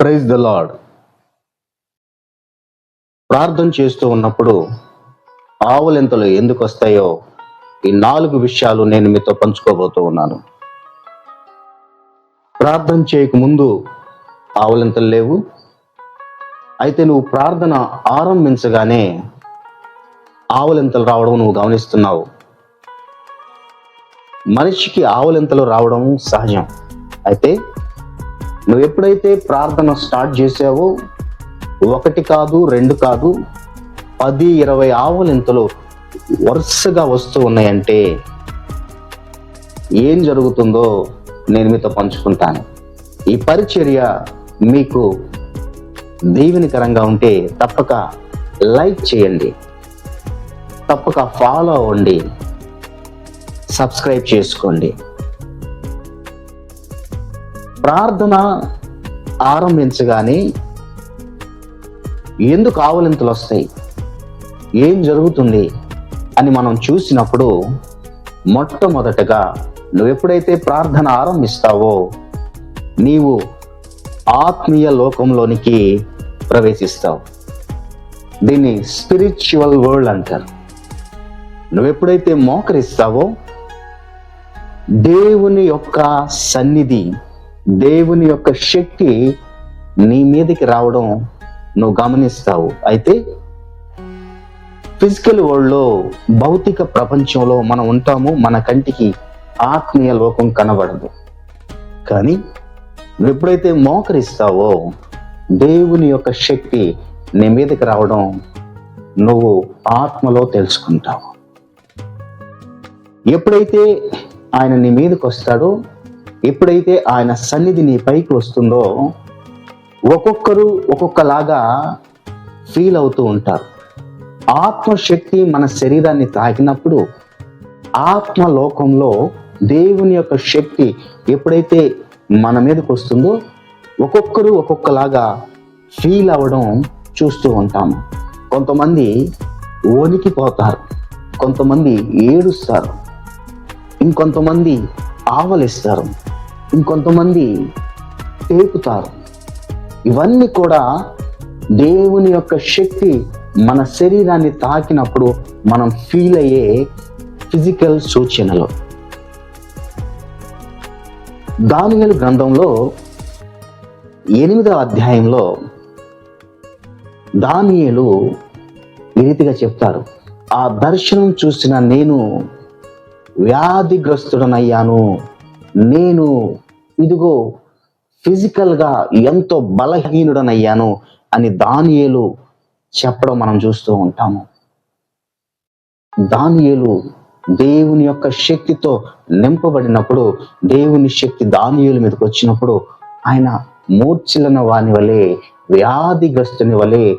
Praise the lord ప్రార్థన చేస్తూ ఉన్నప్పుడు ఆవులింతలు ఎందుకు వస్తాయో ఈ నాలుగు విషయాలు నేను మీతో పంచుకోబోతూ ఉన్నాను. ప్రార్థన చేయకముందు ఆవులింతలు ఆవులెంతలు లేవు? అయితే నువ్వు ప్రార్థన ఆరంభించగానే ఆవులెంతలు రావడం నువ్వు గమనిస్తున్నావు? మనిషికి ఆవులెంతలు రావడం సహజం. అయితే నువ్వు ఎప్పుడైతే ప్రార్థన స్టార్ట్ చేసావో ఒకటి కాదు రెండు కాదు పది ఇరవై ఆవులింతలు వరుసగా వస్తూ ఉన్నాయంటే ఏం జరుగుతుందో నేను మీతో పంచుకుంటాను. ఈ పరిచర్య మీకు దీవెనికరంగా ఉంటే తప్పక లైక్ చేయండి. తప్పక ఫాలో అవ్వండి. సబ్స్క్రైబ్ చేసుకోండి. ప్రార్థన ఆరంభించగానే ఎందుకు ఆవలింతలు వస్తాయి? ఏం జరుగుతుంది? అని మనం చూసినప్పుడు మొట్టమొదటగా నువ్వు ఎప్పుడైతే ప్రార్థన ఆరంభిస్తావో నీవు ఆత్మీయ లోకంలోనికి ప్రవేశిస్తావు. దీన్ని స్పిరిచువల్ వరల్డ్ అంటారు. నువ్వు ఎప్పుడైతే మోకరిస్తావో దేవుని యొక్క సన్నిధి దేవుని యొక్క శక్తి నీ మీదకి రావడం నువ్వు గమనిస్తావు. అయితే ఫిజికల్ వరల్డ్లో భౌతిక ప్రపంచంలో మనం ఉంటాము మన కంటికి ఆత్మీయ లోకం కనబడదు. కానీ నువ్వు ఎప్పుడైతే మోకరిస్తావో దేవుని యొక్క శక్తి నీ మీదకి రావడం నువ్వు ఆత్మలో తెలుసుకుంటావు. ఎప్పుడైతే ఆయన నీ మీదకి వస్తాడో ఎప్పుడైతే ఆయన సన్నిధి నీ పైకి వస్తుందో ఒక్కొక్కరు ఒక్కొక్కలాగా ఫీల్ అవుతూ ఉంటారు. ఆత్మశక్తి మన శరీరాన్ని తాకినప్పుడు ఆత్మ లోకంలో దేవుని యొక్క శక్తి ఎప్పుడైతే మన మీదకి వస్తుందో ఒక్కొక్కరు ఒక్కొక్కలాగా ఫీల్ అవ్వడం చూస్తూ ఉంటాము. కొంతమంది వణికిపోతారు కొంతమంది ఏడుస్తారు ఇంకొంతమంది ఆవలిస్తారు. ఇంకొంతమంది ఏపుతారు ఇవన్నీ కూడా దేవుని యొక్క శక్తి మన శరీరాన్ని తాకినప్పుడు మనం ఫీల్ అయ్యే ఫిజికల్ సూచనలు. దానియలు గ్రంథంలో ఎనిమిదవ అధ్యాయంలో దానియలు ఈ రీతిగా చెప్తారు. ఆ దర్శనం చూసిన నేను వ్యాధిగ్రస్తుడనయ్యాను. నేను ఇదిగో ఫిజికల్గా ఎంతో బలహీనుడనయ్యాను అని దానియేలు చెప్పడం మనం చూస్తూ ఉంటాము. దానియేలు దేవుని యొక్క శక్తితో నింపబడినప్పుడు దేవుని శక్తి దానియుల మీదకి వచ్చినప్పుడు ఆయన మూర్ఛిలన వాని వలె వ్యాధిగ్రస్తుని వలె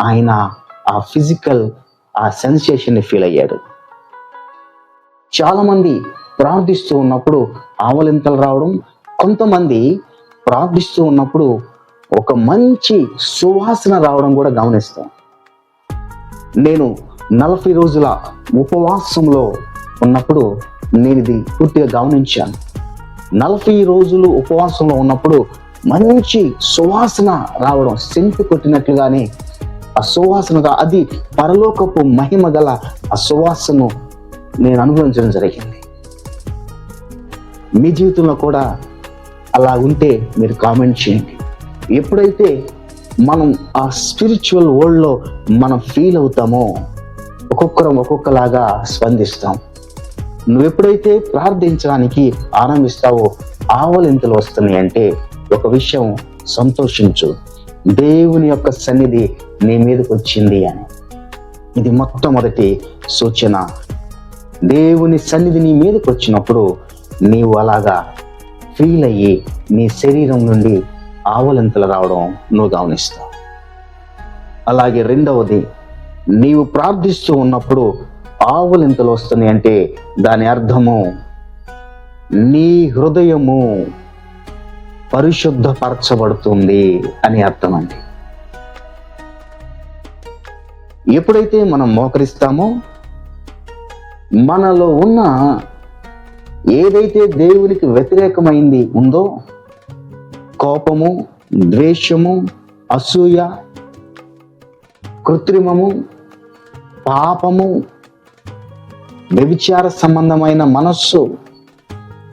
ఆయన ఆ ఫిజికల్ ఆ సెన్సేషన్ ఫీల్ అయ్యాడు. చాలా మంది ప్రార్థిస్తూ ఉన్నప్పుడు ఆవలింతలు రావడం కొంతమంది ప్రార్థిస్తూ ఉన్నప్పుడు ఒక మంచి సువాసన రావడం కూడా గమనిస్తాం. నేను నలభై రోజుల ఉపవాసంలో ఉన్నప్పుడు నేను ఇది పూర్తిగా గమనించాను. నలభై రోజులు ఉపవాసంలో ఉన్నప్పుడు మంచి సువాసన రావడం సెంటు కొట్టినట్లుగానే ఆ సువాసనగా అది పరలోకపు మహిమ గల ఆ సువాసను నేను అనుభవించడం జరిగింది. మీ జీవితంలో కూడా అలా ఉంటే మీరు కామెంట్ చేయండి. ఎప్పుడైతే మనం ఆ స్పిరిచువల్ వరల్డ్లో మనం ఫీల్ అవుతామో ఒక్కొక్కరం ఒక్కొక్కలాగా స్పందిస్తాం. నువ్వు ఎప్పుడైతే ప్రార్థించడానికి ఆరంభిస్తావో ఆవలింతలు వస్తున్నాయి అంటే ఒక విషయం సంతోషించు. దేవుని యొక్క సన్నిధి నీ మీదకి వచ్చింది అని. ఇది మొట్టమొదటి సూచన. దేవుని సన్నిధి నీ మీదకి వచ్చినప్పుడు నీవు అలాగా ఫీల్ అయ్యి నీ శరీరం నుండి ఆవలింతలు రావడం నువ్వు గమనిస్తావు. అలాగే రెండవది నీవు ప్రార్థిస్తూ ఉన్నప్పుడు ఆవులింతలు వస్తున్నాయి అంటే దాని అర్థము నీ హృదయము పరిశుద్ధపరచబడుతుంది అని అర్థం అండి. ఎప్పుడైతే మనం మోకరిస్తామో మనలో ఉన్న ఏదైతే దేవునికి వ్యతిరేకమైంది ఉందో కోపము ద్వేషము అసూయ కృత్రిమము పాపము వ్యభిచార సంబంధమైన మనస్సు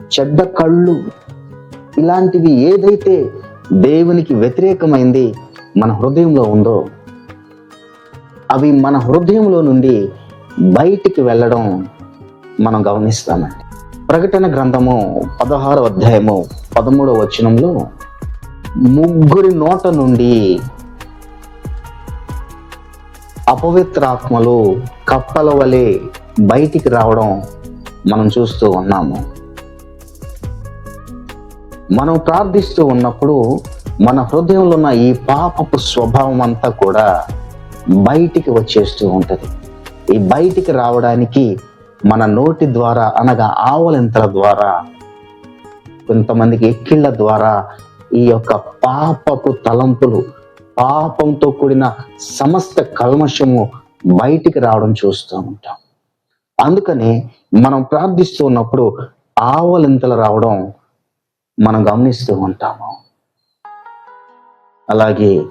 చెడ్డ కళ్ళు ఇలాంటివి ఏదైతే దేవునికి వ్యతిరేకమైంది మన హృదయంలో ఉందో అవి మన హృదయంలో నుండి బయటికి వెళ్ళడం మనం గమనిస్తామండి. ప్రకటన గ్రంథము పదహారు అధ్యాయము పదమూడవ వచనంలో ముగ్గురి నోట నుండి అపవిత్రాత్మలు కప్పల వలె బయటికి రావడం మనం చూస్తూ ఉన్నాము. మనం ప్రార్థిస్తూ ఉన్నప్పుడు మన హృదయంలో ఉన్న ఈ పాపపు స్వభావం అంతా కూడా బయటికి వచ్చేస్తూ ఉంటుంది. ఈ బయటికి రావడానికి మన నోటి ద్వారా అనగా ఆవలింతల ద్వారా కొంతమందికి ఎక్కిళ్ళ ద్వారా ఈ యొక్క పాపపు తలంపులు పాపంతో కూడిన సమస్త కల్మషము బయటికి రావడం చూస్తూ ఉంటాం. అందుకని మనం ప్రార్థిస్తూ ఉన్నప్పుడు ఆవలింతలు రావడం మనం గమనిస్తూ ఉంటాము. అలాగే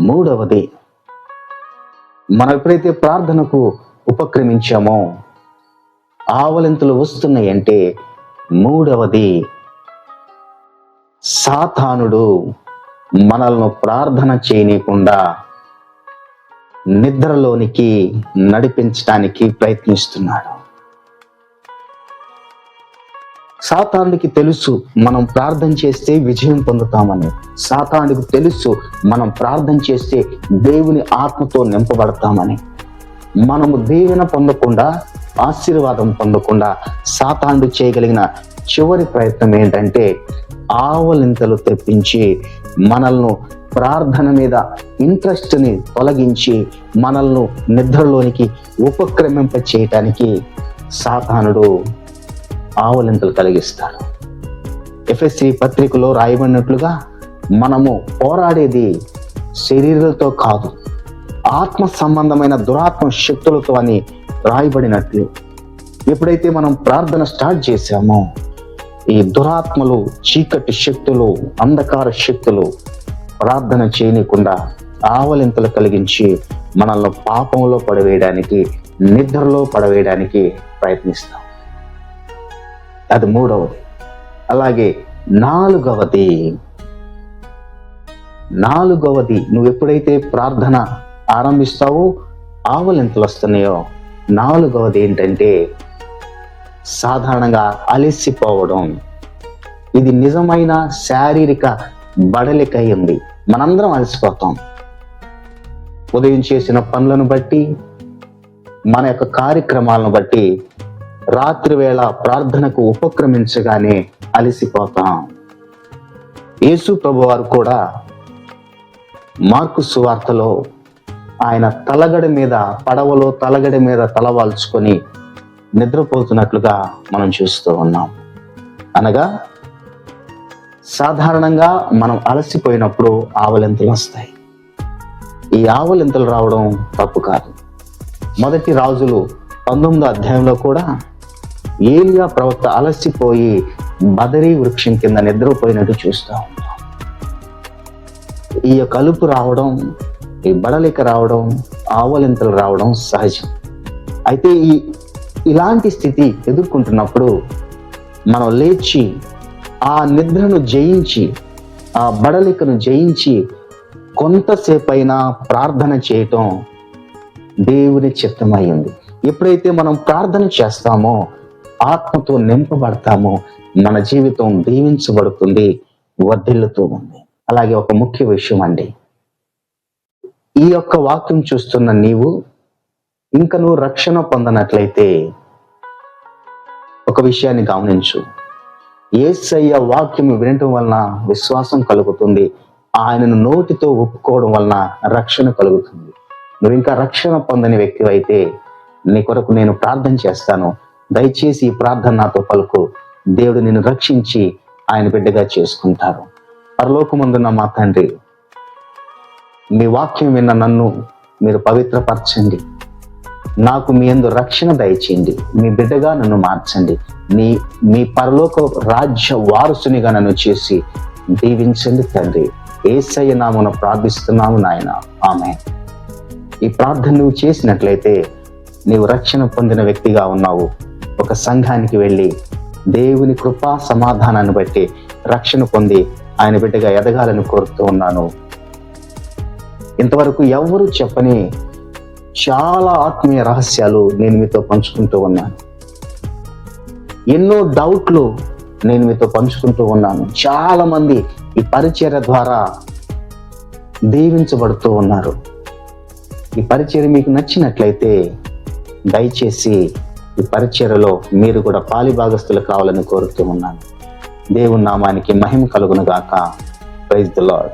మూడవది మనం ఎప్పుడైతే ప్రార్థనకు ఉపక్రమించామో ఆవలింతలు వస్తున్నాయంటే మూడవది సాతానుడు మనల్ని ప్రార్థన చేయనీయకుండా నిద్రలోనికి నడిపించడానికి ప్రయత్నిస్తున్నాడు. సాతానుడికి తెలుసు మనం ప్రార్థన చేస్తే విజయం పొందుతామని. సాతానుడికి తెలుసు మనం ప్రార్థన చేస్తే దేవుని ఆత్మతో నింపబడతామని. మనము దీవెన పొందకుండా ఆశీర్వాదం పొందకుండా సాతానుడు చేయగలిగిన చివరి ప్రయత్నం ఏంటంటే ఆవలింతలు తెప్పించి మనల్ని ప్రార్థన మీద ఇంట్రెస్ట్ని తొలగించి మనల్ని నిద్రలోనికి ఉపక్రమింప చేయటానికి సాతానుడు ఆవలింతలు కలిగిస్తాడు. ఎఫ్ఎస్సి పత్రికలో రాయబడినట్లుగా మనము పోరాడేది శరీరాలతో కాదు ఆత్మ సంబంధమైన దురాత్మ శక్తులతో అని రాయబడినట్లు ఎప్పుడైతే మనం ప్రార్థన స్టార్ట్ చేశామో ఈ దురాత్మలు చీకటి శక్తులు అంధకార శక్తులు ప్రార్థన చేయనీయకుండా ఆవలింతలు కలిగించి మనల్ని పాపంలో పడవేయడానికి నిద్రలో పడవేయడానికి ప్రయత్నిస్తాం. అది మూడవది. అలాగే నాలుగవది నాలుగవది నువ్వు ఎప్పుడైతే ప్రార్థన ఆరంభిస్తావో ఆవలింతలు వస్తున్నాయో నాలుగవది ఏంటంటే సాధారణంగా అలసిపోవడం. ఇది నిజమైన శారీరక బడలిక ఉంది. మనందరం అలసిపోతాం. ఉదయం చేసిన పనులను బట్టి మన యొక్క కార్యక్రమాలను బట్టి రాత్రి వేళ ప్రార్థనకు ఉపక్రమించగానే అలసిపోతాం. యేసు ప్రభు వారు కూడా మార్కు సువార్తలో ఆయన తలగడ మీద పడవలో తలగడ మీద తలవాల్చుకొని నిద్రపోతున్నట్లుగా మనం చూస్తూ ఉన్నాం. అనగా సాధారణంగా మనం అలసిపోయినప్పుడు ఆవలింతలు వస్తాయి. ఈ ఆవలింతలు రావడం తప్పు కాదు. మొదటి రాజులు పంతొమ్మిదో అధ్యాయంలో కూడా ఏలియా ప్రవక్త అలసిపోయి బదరీ వృక్షం కింద నిద్రపోయినట్టు చూస్తూ ఉంటాం. ఈ యొక్క అలుపు రావడం ఈ బడలిక రావడం ఆవలింతలు రావడం సహజం. అయితే ఈ ఇలాంటి స్థితి ఎదుర్కొంటున్నప్పుడు మనం లేచి ఆ నిద్రను జయించి ఆ బడలికను జయించి కొంతసేపైనా ప్రార్థన చేయటం దేవుని చిత్తమైంది ఎప్పుడైతే మనం ప్రార్థన చేస్తామో ఆత్మతో నింపబడతామో మన జీవితం దీవించబడుతుంది వర్ధిల్లుతూ ఉంది. అలాగే ఒక ముఖ్య విషయం అండి. ఈ యొక్క వాక్యం చూస్తున్న నీవు ఇంకా నువ్వు రక్షణ పొందనట్లయితే ఒక విషయాన్ని గమనించు. ఏసయ్య వాక్యం వినటం వలన విశ్వాసం కలుగుతుంది. ఆయనను నోటితో ఒప్పుకోవడం వలన రక్షణ కలుగుతుంది. నువ్వు ఇంకా రక్షణ పొందని వ్యక్తి అయితే నీ కొరకు నేను ప్రార్థన చేస్తాను. దయచేసి ఈ ప్రార్థన నాతో పలుకు. దేవుడు నిన్ను రక్షించి ఆయన బిడ్డగా చేసుకుంటారు. పరలోకమందున్న మా తండ్రి మీ వాక్యం విన్న నన్ను మీరు పవిత్రపరచండి. నాకు మీ ఎందు రక్షణ దయచేయండి. మీ బిడ్డగా నన్ను మార్చండి. మీ మీ పరలోక రాజ్య వారసునిగా నన్ను చేసి దీవించండి తండ్రి. ఏసయ్య నామున ప్రార్థిస్తున్నాము నాయన. ఆమె ఈ ప్రార్థన నువ్వు చేసినట్లయితే నీవు రక్షణ పొందిన వ్యక్తిగా ఉన్నావు. ఒక సంఘానికి వెళ్ళి దేవుని కృపా సమాధానాన్ని బట్టి రక్షణ పొంది ఆయన బిడ్డగా ఎదగాలని కోరుతూ ఉన్నాను. ఇంతవరకు ఎవరు చెప్పని చాలా ఆత్మీయ రహస్యాలు నేను మీతో పంచుకుంటూ ఉన్నాను. ఎన్నో డౌట్లు నేను మీతో పంచుకుంటూ ఉన్నాను. చాలా మంది ఈ పరిచర్య ద్వారా దీవించబడుతూ ఉన్నారు. ఈ పరిచర్య మీకు నచ్చినట్లయితే దయచేసి ఈ పరిచర్యలో మీరు కూడా పాలిభాగస్తులు కావాలని కోరుతూ ఉన్నాను. దేవుని నామానికి మహిమ కలుగును గాక ప్రైజ్ ద లాడ్